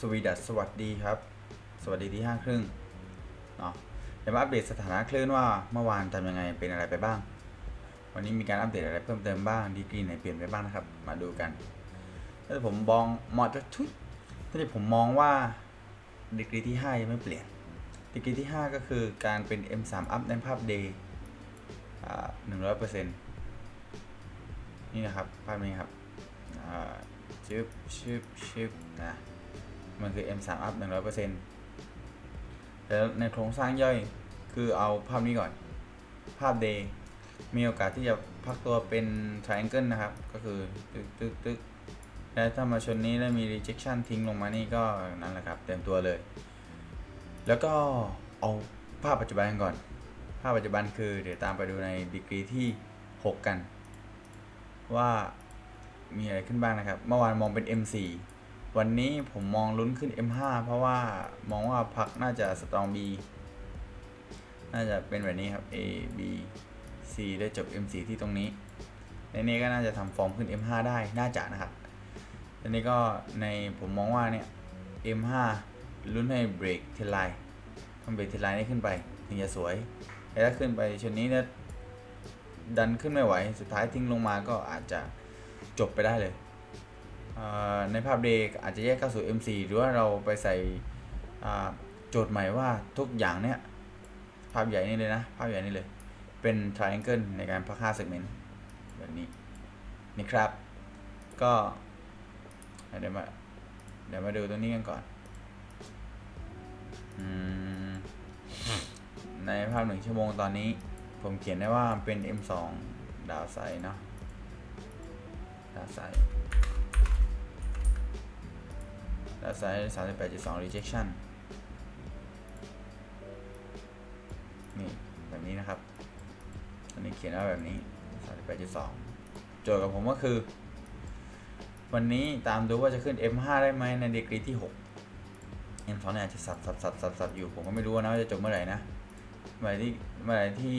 สวีดัสสวัสดีครับ สวัสดีที่ห้าครึ่งเนาะเดี๋ยวมาอัปเดตสถานะคลื่นว่าเมื่อวานทำยังไงเป็นอะไรไปบ้าง วันนี้มีการอัปเดตอะไรเพิ่มเติมบ้างดีกรีไหนเปลี่ยนไปบ้างนะครับ มาดูกันถ้าผมมองมอดทุยถ้าผมมองว่าดีกรีที่5ยังไม่เปลี่ยนดีกรีที่ 5 ก็คือการเป็น M3 อัพในภาพ day หนึ่งร้อยเปอร์เซ็นต์นี่นะครับ ภาพนี้ครับชึบชึบชึบนะ มันคือ M3 up 100%แล้วในโครงสร้างย่อยคือเอาภาพนี้ก่อน ภาพ day มีโอกาสที่จะพักตัวเป็น triangle นะครับ ก็คือ ตึกตึกตึกแล้วถ้ามาชนนี้แล้วมี rejection ทิ้งลงมานี่ก็นั่นแหละครับ เต็มตัวเลย แล้วก็เอาภาพปัจจุบันก่อน ภาพปัจจุบันคือเดี๋ยวตามไปดูในดีกรีที่ 6 กัน ว่ามีอะไรขึ้นบ้างนะครับ เมื่อวานมองเป็น M4 วันนี้ผมมองลุ้นขึ้น M5 เพราะว่ามองว่าพักน่าจะสตรอง B น่าจะเป็นแบบนี้ครับ A B C ได้จบ M4 ที่ตรงนี้ ในนี้ก็น่าจะทำฟอร์มขึ้น M5 ได้ น่าจะนะครับอันนี้ก็ในผมมองว่าเนี่ย M5 ลุ้นให้เบรกเทไลน์ทำเบรกเทไลน์นี้ขึ้นไปถึงจะสวย แต่ถ้าขึ้นไปชนนี้เนี่ยดันขึ้นไม่ไหว สุดท้ายทิ้งลงมาก็อาจจะจบไปได้เลย ในภาพเดย์อาจจะแยกเข้าสู่ M4 หรือว่าเราไปใส่โจทย์ใหม่ว่าทุกอย่างเนี้ยภาพใหญ่นี่เลยนะ ภาพใหญ่นี่เลย เป็น triangle ในการพัก5 segment แบบนี้นี่ครับ ก็เดี๋ยวมาเดี๋ยวมาดูตัวนี้กันก่อนอในภาพหนึ่งชั่วโมงตอนนี้ ผมเขียนได้ว่าเป็น M2 ดาวไซเนาะดาวไซ แล้วไซส์38.2 rejection นี่แบบนี้นะครับอันนี้เขียนว่าแบบนี้ 38.2 โจทย์กับผมก็คือ วันนี้ตามดูว่าจะขึ้น M5 ได้ไหมในดีกรีที่ 6 M2 เนี่ยอาจจะสับสับสับสับสับอยู่ ผมก็ไม่รู้นะว่าจะจบเมื่อไหร่นะ เมื่อไหร่ที่เมื่อไหร่ที่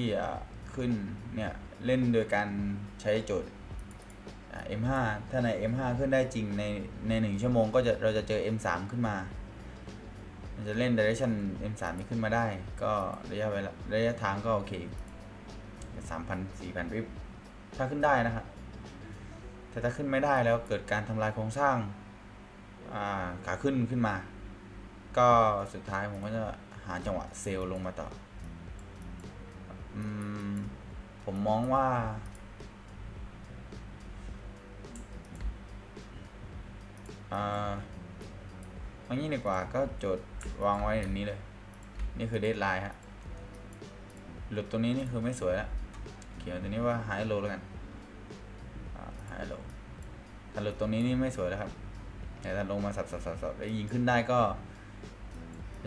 ขึ้นเนี่ย เล่นโดยการใช้โจทย์ M5 ถ้าใน M5 ขึ้นได้จริงในในหนึ่งชั่วโมงก็จะเราจะเจอ M3 ขึ้นมาจะเล่น direction M3 นี้ขึ้นมาได้ ก็ระยะเวลาระยะทางก็โอเคสามพันสี่พันวิบถ้าขึ้นได้นะครับแต่ถ้าขึ้นไม่ได้แล้วเกิดการทำลายโครงสร้างอ่าขาขึ้นขึ้นมา ก็สุดท้ายผมก็จะหาจังหวะเซลล์ลงมาต่ออมผมมองว่า อ่าเอางี้ดีกว่าก็จทย์วางไว้อย่างนี้เลย นี่คือเดทไลน์ฮะ หลุดตรงนี้นี่คือไม่สวยแล้วเขียนตัวนี้ว่า high low แล้วกันอ่า high low ถ้าหลุดตรงนี้นี่ไม่สวยแล้วครับแต่ถ้าลงมาสับสับสับสับแล้วยิงขึ้นได้ก็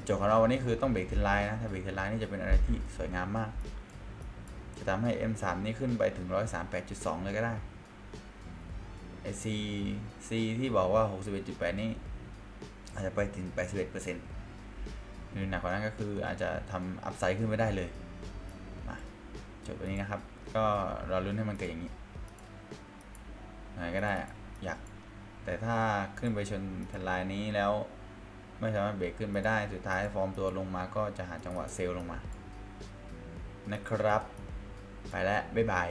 โจทย์ของเราวันนี้คือต้องเบรกเทนไลน์นะ ถ้าเบรกเทนไลน์นี่จะเป็นอะไรที่สวยงามมาก จะทำให้ M3 นี่ขึ้นไปถึง 138.2 เลยก็ได้ ไอซีซีที่บอกว่า 61.8 นี่อาจจะไปถึง 81%หรือหนักกว่านั้นก็คืออาจจะทำอัพไซด์ขึ้นไปได้เลยมาจบตัวนี้นะครับ ก็รอรุ้นให้มันเกิดอย่างนี้อะไรก็ได้อยากแต่ถ้าขึ้นไปชนแผ่นลายนี้แล้ว ไม่สามารถเบรกขึ้นไปได้สุดท้ายฟอร์มตัวลงมาก็จะหาจังหวะเซลลงมา นะครับ ไปแล้ว บ๊ายบาย